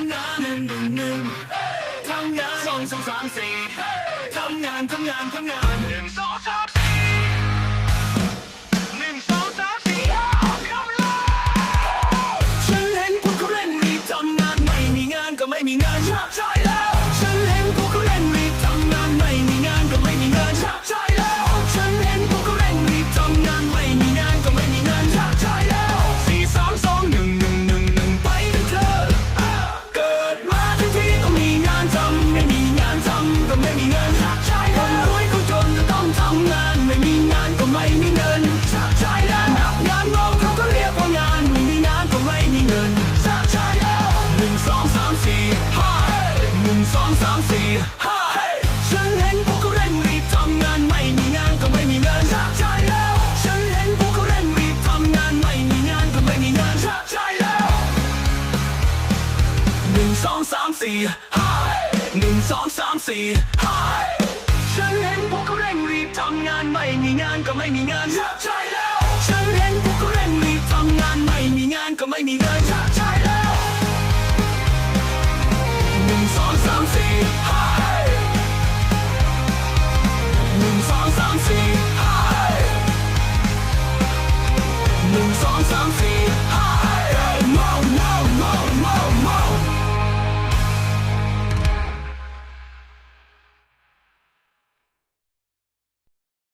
ำงานหนึ่งหนึ่งหนึ่งทำงานสองสองสามสี่ทำงานทำงานทำงานหนึ่งสองสาม ฉันเห็นพวกเขาเร่งรีบทำงานไม่มีงานก็ไม่มีเงินชอบใจแล้ว ฉันเห็นพวกเขาเร่งรีบทำงานไม่มีงานก็ไม่มีเงินชอบใจแล้วหนึ่งสองสามสี่ห้าหนึ่งสองสามสี่ห้าฉันเห็นพวกเขาเร่งรีบทำงานไม่มีงานก็ไม่มีเงานชอบใจแล้ว ฉันเห็นพวกเขาเร่งรีบทำงานไม่มีงานก็ไม่มีเงินชอบใจ songs I'm